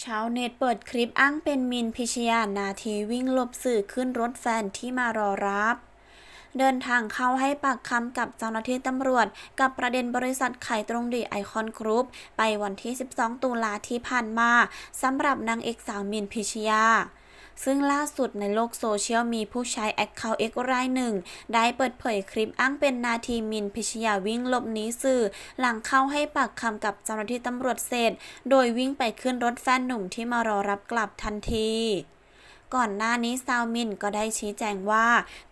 ชาวเน็ตเปิดคลิปอ้างเป็นมินพิชยานาทีวิ่งหลบสื่อขึ้นรถแฟนที่มารอรับ เดินทางเข้าให้ปากคำกับเจ้าหน้าที่ตำรวจ กับประเด็นบริษัทไข่ตรงดีไอคอนกรุ๊ปไปวันที่ 12 ตุลาที่ผ่านมาสำหรับนางเอกสาวมินพิชยา ซึ่งล่าสุดในโลกโซเชียลมีผู้ใช้แอคเคาท์เอกรายหนึ่ง ได้เปิดเผยคลิปอ้างเป็นนาทีมินพิชยาวิ่งหลบหนีสื่อ หลังเข้าให้ปากคำกับเจ้าหน้าที่ตำรวจเสร็จ โดยวิ่งไปขึ้นรถแฟนหนุ่มที่มารอรับกลับทันที ก่อนหน้านี้ซาวมินก็ได้ชี้แจงว่า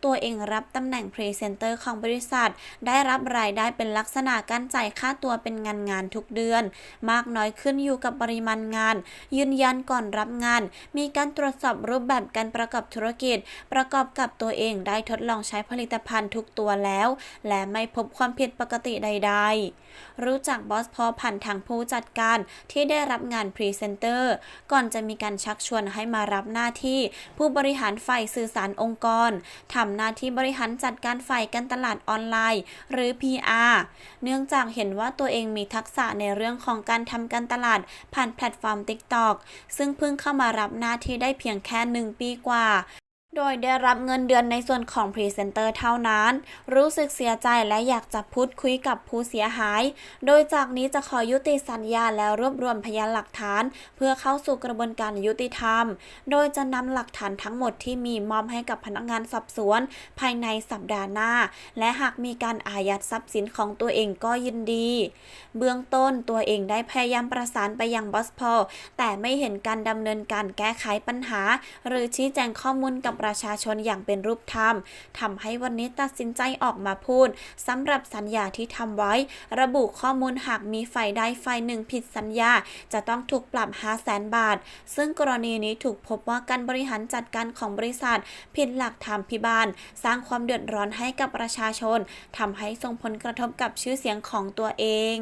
ตัวเองรับตำแหน่งพรีเซนเตอร์ของบริษัท ได้รับรายได้เป็นลักษณะการจ่ายค่าตัวเป็นงานงานทุกเดือน มากน้อยขึ้นอยู่กับปริมาณงาน ยืนยันก่อนรับงาน มีการตรวจสอบรูปแบบการประกอบธุรกิจ ประกอบกับตัวเองได้ทดลองใช้ผลิตภัณฑ์ทุกตัวแล้ว และไม่พบความผิดปกติใด ๆ รู้จักบอสพอผ่านทางผู้จัดการที่ได้รับงานพรีเซนเตอร์ ก่อนจะมีการชักชวนให้มารับหน้าที่ผู้บริหารฝ่ายสื่อสารองค์กรทำหน้าที่บริหารจัดการฝ่ายการตลาดออนไลน์ หรือ PR เนื่องจากเห็นว่าตัวเองมีทักษะในเรื่องของการทำการตลาดผ่านแพลตฟอร์ม TikTok ซึ่งเพิ่งเข้ามารับหน้าที่ได้เพียงแค่หนึ่งปีกว่า โดยได้รับเงินเดือนในส่วนของพรีเซนเตอร์เท่านั้น รู้สึกเสียใจและอยากจะพูดคุยกับผู้เสียหาย โดยจากนี้จะขอยุติสัญญาและรวบรวมพยานหลักฐาน เพื่อเข้าสู่กระบวนการยุติธรรม โดยจะนำหลักฐานทั้งหมดที่มีมอบให้กับพนักงานสอบสวน ภายในสัปดาห์หน้า และหากมีการอายัดทรัพย์สินของตัวเองก็ยินดี เบื้องต้นตัวเองได้พยายามประสานไปยังบอสพอลแต่ไม่เห็นการดำเนินการแก้ไขปัญหา หรือชี้แจงข้อมูลกับประชาชนอย่างเป็นรูปธรรมทำให้วันนี้ตัดสินใจออกมาพูดสำหรับสัญญาที่ทำไว้ ระบุข้อมูลหากมีฝ่ายใดฝ่ายหนึ่งผิดสัญญา จะต้องถูกปรับ 5 0 0แสนบาท ซึ่งกรณีนี้ถูกพบว่าการบริหารจัดการของบริษัท ผิดหลักธรรมพิบาล สร้างความเดือดร้อนให้กับประชาชนทำให้ส่งผลกระทบกับชื่อเสียงของตัวเอง